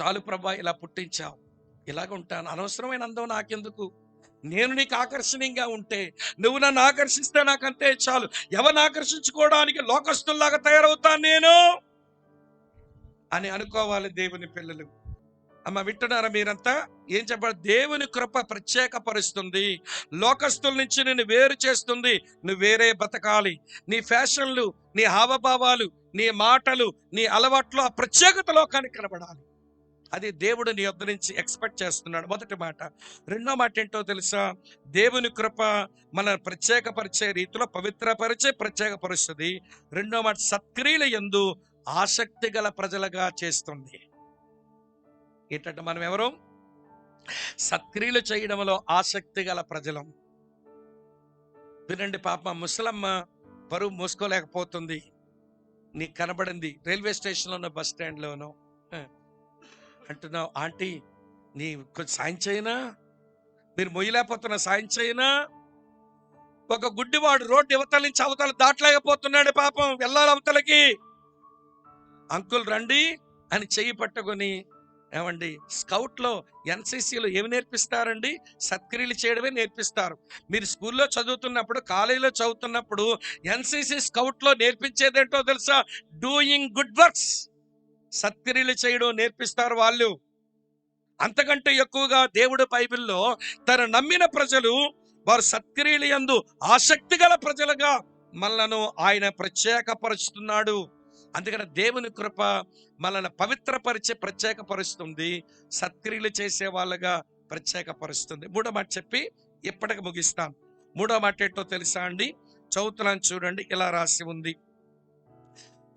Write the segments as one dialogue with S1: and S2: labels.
S1: చాలు ప్రభా ఇలా పుట్టించావు. ఇలాగ ఉంటాను అనవసరమైన అందం నాకెందుకు? నేను నీకు ఆకర్షణీయంగా ఉంటే నువ్వు నన్ను ఆకర్షిస్తే నాకంతే చాలు. ఎవరిని ఆకర్షించుకోవడానికి లోకస్తుల్లాగా తయారవుతాను నేను? అని అనుకోవాలి దేవుని పిల్లలు. అమ్మ వింటున్నారా మీరంతా? ఏం చెప్పాలి దేవుని కృప ప్రత్యేకపరుస్తుంది. లోకస్తుల నుంచి నిన్ను వేరు చేస్తుంది. నువ్వు వేరే బతకాలి. నీ ఫ్యాషన్లు నీ హావభావాలు నీ మాటలు నీ అలవాట్లు ఆ ప్రత్యేకత లోకానికి కనబడాలి. అది దేవుడు నీ యొద్ద నుంచి ఎక్స్పెక్ట్ చేస్తున్నాడు. మొదటి మాట. రెండో మాట ఏంటో తెలుసా? దేవుని కృప మన ప్రత్యేకపరిచే రీతిలో పవిత్రపరిచే ప్రత్యేకపరుస్తుంది రెండో మాట సత్క్రియల ఎందు ఆసక్తి గల ప్రజలుగా చేస్తుంది. ఏంటంటే మనం ఎవరు? సత్క్రియలు చేయడంలో ఆసక్తి గల ప్రజలం. వినండి పాప ముసలమ్మ పరువు మూసుకోలేకపోతుంది. నీకు కనబడింది. రైల్వే స్టేషన్లోనో బస్ స్టాండ్లోనో. అంటున్నావు ఆంటీ నీ కొంచెం సాయం చేయనా? మీరు మొయ్యలేకపోతున్న సాయం చేయనా? ఒక గుడ్డివాడు రోడ్డు యువతల నుంచి అవతల దాటలేకపోతున్నాడు పాపం వెళ్ళాలి అవతలకి. అంకుల్ రండి అని చెయ్యి పట్టుకొని ఏమండి స్కౌట్లో ఎన్సీసీలో ఏమి నేర్పిస్తారండి? సత్క్రియలు చేయడమే నేర్పిస్తారు. మీరు స్కూల్లో చదువుతున్నప్పుడు కాలేజీలో చదువుతున్నప్పుడు ఎన్సీసీ స్కౌట్లో నేర్పించేదేంటో తెలుసా? Doing good works. సత్క్రియలు చేయడం నేర్పిస్తారు వాళ్ళు. అంతకంటే ఎక్కువగా దేవుడు బైబిల్లో తను నమ్మిన ప్రజలు వారు సత్క్రియలు యందు ఆసక్తి గల ప్రజలుగా మనలను ఆయన ప్రత్యేకపరుస్తున్నాడు అందుకని దేవుని కృప మనల్ని పవిత్రపరిచే ప్రత్యేకపరుస్తుంది. సత్క్రియలు చేసే వాళ్ళగా ప్రత్యేకపరుస్తుంది. మూడో మాట చెప్పి ఇప్పటికి ముగిస్తాం మూడో మాట ఏంటో తెలుసా అండి? చదువుతున్నాను చూడండి ఇలా రాసి ఉంది.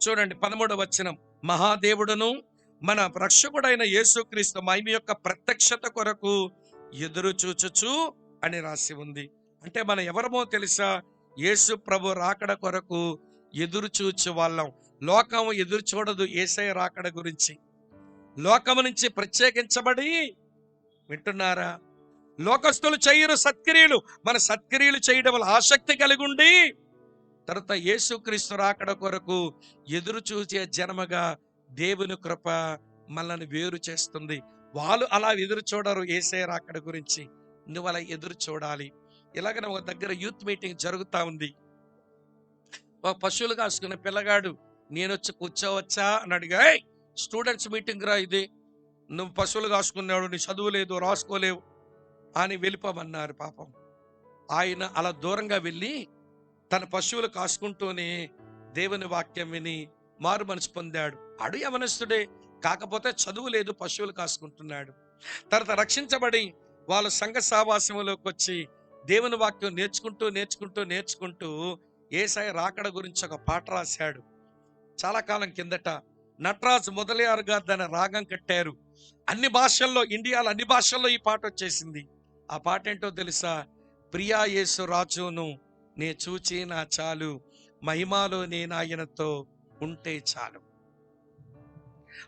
S1: చూడండి పదమూడవ వచనం. మహాదేవుడును మన రక్షకుడైన యేసుక్రీస్తు మహిమ యొక్క ప్రత్యక్షత కొరకు ఎదురు చూచుచు అని రాసి ఉంది. అంటే మనం ఎవరమో తెలుసా? యేసు ప్రభు రాకడ కొరకు ఎదురు చూచు వాళ్ళం. లోకం ఎదురు చూడదు ఏసై రాకడ గురించి. లోకము నుంచి ప్రత్యేకించబడి వింటున్నారా? లోకస్తులు చేయరు సత్క్రియలు. మన సత్క్రియలు చేయడం వల్ల ఆసక్తి కలిగి ఉండి తర్వాత యేసుక్రీస్తు రాకడ కొరకు ఎదురు చూసే జన్మగా దేవుని కృప మనల్ని వేరు చేస్తుంది. వాళ్ళు అలా ఎదురు చూడరు ఏసే రాకడ గురించి. నువ్వు అలా ఎదురు చూడాలి. ఇలాగనే ఒక దగ్గర యూత్ మీటింగ్ జరుగుతూ ఉంది. ఒక పశువులు కాసుకున్న పిల్లగాడు నేను వచ్చి కూర్చోవచ్చా? అని అడిగా స్టూడెంట్స్ మీటింగ్ రా ఇది. నువ్వు పశువులు కాసుకున్నాడు నీ చదువు లేదు రాసుకోలేవు. అని వెళ్ళిపోమన్నారు పాపం. ఆయన అలా దూరంగా వెళ్ళి తన పశువులు కాసుకుంటూనే దేవుని వాక్యం విని మారు మనసు పొందాడు. అడు యవనస్తుడే కాకపోతే చదువు లేదు పశువులు కాసుకుంటున్నాడు. తర్వాత రక్షించబడి వాళ్ళ సంఘ సావాసంలోకి వచ్చి దేవుని వాక్యం నేర్చుకుంటూ నేర్చుకుంటూ నేర్చుకుంటూ ఏసాయి రాకడ గురించి ఒక పాట రాశాడు. చాలా కాలం కిందట నటరాజు మొదలయారు గారు దాని రాగం కట్టారు. అన్ని భాషల్లో ఇండియాలో అన్ని భాషల్లో ఈ పాట వచ్చేసింది. ఆ పాట ఏంటో తెలుసా? ప్రియా యేసు రాజును నే చూచి నా చాలు. మహిమాలో నేను ఆయనతో ఉంటే చాలు.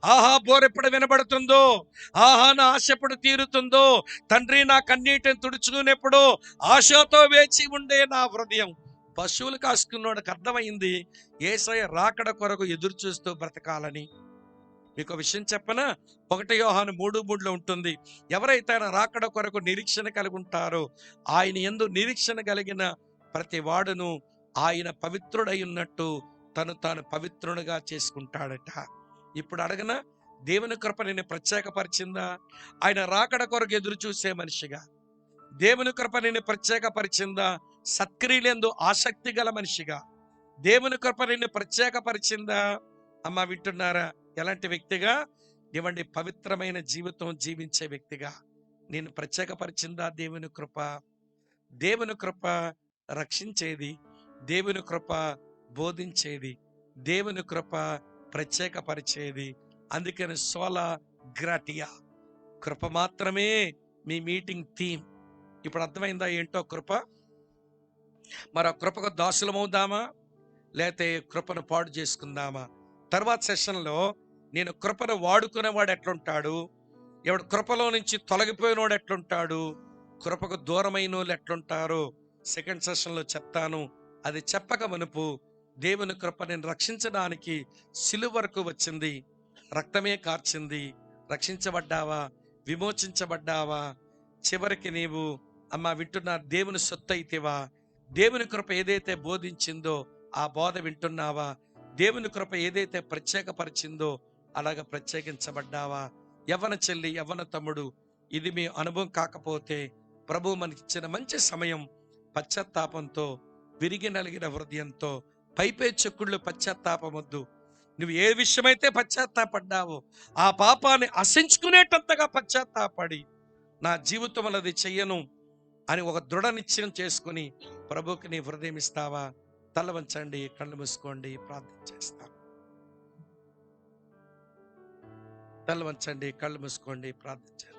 S1: ఆహా బోరెప్పుడు వినబడుతుందో? ఆహా నా ఆశ ఎప్పుడు తీరుతుందో? తండ్రి నా కన్నీటిని తుడుచుకునేప్పుడు ఆశతో వేచి ఉండే నా హృదయం పశువులు కాసుకున్నోడికి అర్థమైంది ఏసయ రాకడ కొరకు ఎదురు చూస్తూ బ్రతకాలని. మీకు విషయం చెప్పనా? ఒకటి యోహాను మూడు మూడులో ఉంటుంది. ఎవరైతే ఆయన రాకడ కొరకు నిరీక్షణ కలిగి ఉంటారో ఆయన ఎందు నిరీక్షణ కలిగిన ప్రతి వాడును ఆయన పవిత్రుడై ఉన్నట్టు తను తాను పవిత్రునిగా చేసుకుంటాడట. ఇప్పుడు అడగన దేవుని కృప నేను ప్రత్యేకపరిచిందా? ఆయన రాకడ కొరకు ఎదురు చూసే మనిషిగా. దేవుని కృప నేను ప్రత్యేకపరిచిందా? సత్క్రియలందు ఆసక్తి గల మనిషిగా. దేవుని కృప నిన్ను ప్రత్యేకపరిచిందా? అమ్మ వింటున్నారా? ఎలాంటి వ్యక్తిగా? ఇవ్వండి పవిత్రమైన జీవితం జీవించే వ్యక్తిగా. నేను ప్రత్యేకపరిచిందా దేవుని కృప? దేవుని కృప రక్షించేది. దేవుని కృప బోధించేది. దేవుని కృప ప్రత్యేకపరిచేది. అందుకని సోలా గ్రాటియా. కృప మాత్రమే మీ మీటింగ్ థీమ్. ఇప్పుడు అర్థమైందా ఏంటో కృప? మరో కృపకు దాసులమవుదామా? లేతే కృపను పాడు చేసుకుందామా? తర్వాత సెషన్లో నేను కృపను వాడుకునేవాడు ఎట్లుంటాడు? ఎవడు కృపలో నుంచి తొలగిపోయినోడు ఎట్లుంటాడు? కృపకు దూరమైన వాళ్ళు ఎట్లుంటారో? సెకండ్ సెషన్లో చెప్తాను. అది చెప్పక మనుపు దేవుని కృప నేను రక్షించడానికి సిలువ వరకు వచ్చింది. రక్తమే కార్చింది. రక్షించబడ్డావా? విమోచించబడ్డావా? చివరికి నీవు అమ్మ వింటున్న దేవుని సొత్తు అయితేవా? దేవుని కృప ఏదైతే బోధించిందో ఆ బోధ వింటున్నావా? దేవుని కృప ఏదైతే ప్రత్యేకపరిచిందో అలాగ ప్రత్యేకించబడ్డావా? యవ్వన చెల్లి యవ్వన తమ్ముడు ఇది మీ అనుభవం కాకపోతే ప్రభు మనకిచ్చిన మంచి సమయం పశ్చాత్తాపంతో విరిగి నలిగిన హృదయంతో పైపే చెక్కుళ్ళు పశ్చాత్తాపమొద్దు. నువ్వు ఏ విషయమైతే పశ్చాత్తాపడ్డావో ఆ పాపాన్ని అసించుకునేటంతగా పశ్చాత్తాపడి నా జీవితం అది చెయ్యను అని ఒక దృఢ నిశ్చయం చేసుకుని ప్రభుకి నీ హృదయం ఇస్తావా? తల వంచండి కళ్ళు మూసుకోండి ప్రార్థన చేస్తాం. తల వంచండి కళ్ళు మూసుకోండి ప్రార్థన చేద్దాం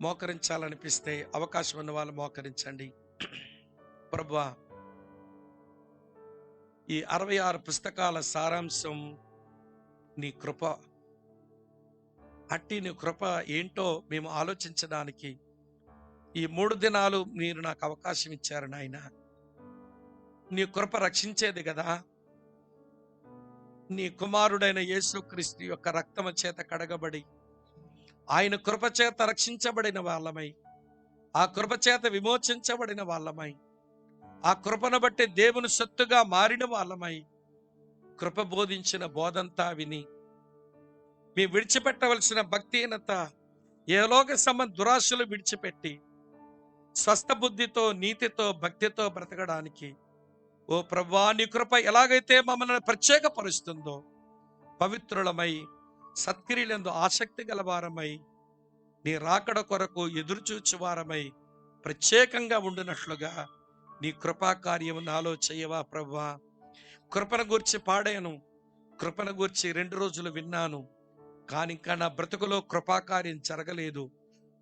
S1: మోకరించాలనిపిస్తే అవకాశం ఉన్న వాళ్ళు మోకరించండి. ప్రభా ఈ అరవై ఆరు పుస్తకాల సారాంశం నీ కృప. అట్టి నీ కృప ఏంటో మేము ఆలోచించడానికి ఈ మూడు దినాలు మీరు నాకు అవకాశం ఇచ్చారు నాయన. నీ కృప రక్షించేది కదా. నీ కుమారుడైన యేసుక్రీస్తు యొక్క రక్తము చేత కడగబడి ఆయన కృపచేత రక్షించబడిన వాళ్ళమై ఆ కృపచేత విమోచించబడిన వాళ్ళమై ఆ కృపను బట్టి దేవుని సొత్తుగా మారిన వాళ్ళమై కృప బోధించిన బోధంతా విని మీ విడిచిపెట్టవలసిన భక్తిహీనత ఏలోక సంబంధ దురాశలు విడిచిపెట్టి స్వస్థ బుద్ధితో నీతితో భక్తితో బ్రతకడానికి ఓ ప్రభా నీ కృప ఎలాగైతే మమ్మల్ని ప్రత్యేకపరుస్తుందో పవిత్రులమై సత్క్రియలందు ఆసక్తి గలవారమై నీ రాకడ కొరకు ఎదురుచూచువారమై ప్రత్యేకంగా ఉండినట్లుగా నీ కృపాకార్యము నాలో చేయవా ప్రభా కృపను గూర్చి పాడాను కృపను గూర్చి రెండు రోజులు విన్నాను కానీ ఇంకా నా బ్రతుకులో కృపాకార్యం జరగలేదు.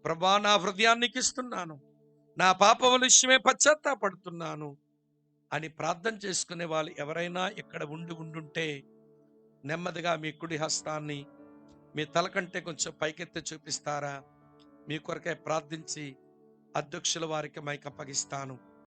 S1: ప్రభా నా హృదయానికి ఇస్తున్నాను నా పాపముల విషయమే పశ్చాత్తాపడుతున్నాను అని ప్రార్థన చేసుకునే వాళ్ళు ఎవరైనా ఇక్కడ ఉండి ఉండుంటే నెమ్మదిగా మీ కుడి హస్తాన్ని మీ తల కంటే కొంచెం పైకెత్తి చూపిస్తారా? మీ కొరకే ప్రార్థించి అధ్యక్షుల వారికి మైక్ అప్పగిస్తాను